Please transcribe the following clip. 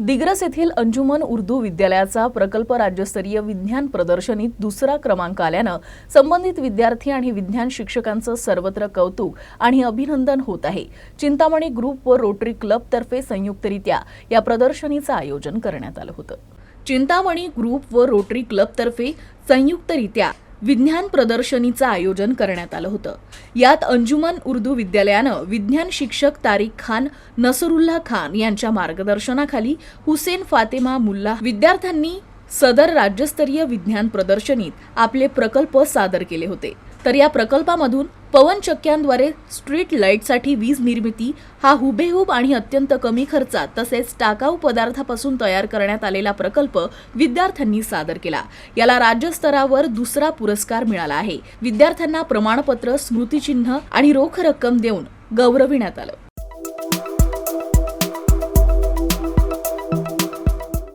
दिग्रस येथील अंजुमन उर्दू विद्यालयाचा प्रकल्प राज्यस्तरीय विज्ञान प्रदर्शनीत दुसरा क्रमांक आल्यानं संबंधित विद्यार्थी आणि विज्ञान शिक्षकांचं सर्वत्र कौतुक आणि अभिनंदन होत आहे. चिंतामणी ग्रुप व रोटरी क्लबतर्फे संयुक्तरित्या या प्रदर्शनीचं आयोजन करण्यात आलं होतं. चिंतामणी ग्रुप व रोटरी क्लबतर्फे संयुक्तरित्या विज्ञान प्रदर्शनीचं आयोजन करण्यात आलं होतं. यात अंजुमन उर्दू विद्यालयानं विज्ञान शिक्षक तारिक खान नसरुल्ला खान यांच्या मार्गदर्शनाखाली हुसेन फातेमा मुल्ला विद्यार्थ्यांनी सदर राज्यस्तरीय विज्ञान प्रदर्शनीत आपले प्रकल्प सादर केले होते. तर या प्रकल्पामधून पवनचक्क्यांद्वारे स्ट्रीट लाईटसाठी वीज निर्मिती हा हुबेहूब आणि अत्यंत कमी खर्चात तसेच टाकाऊ पदार्थापासून तयार करण्यात आलेला प्रकल्प विद्यार्थ्यांनी सादर केला. याला राज्यस्तरावर दुसरा पुरस्कार मिळाला आहे. विद्यार्थ्यांना प्रमाणपत्र स्मृतिचिन्ह आणि रोख रक्कम देऊन गौरविण्यात आलं.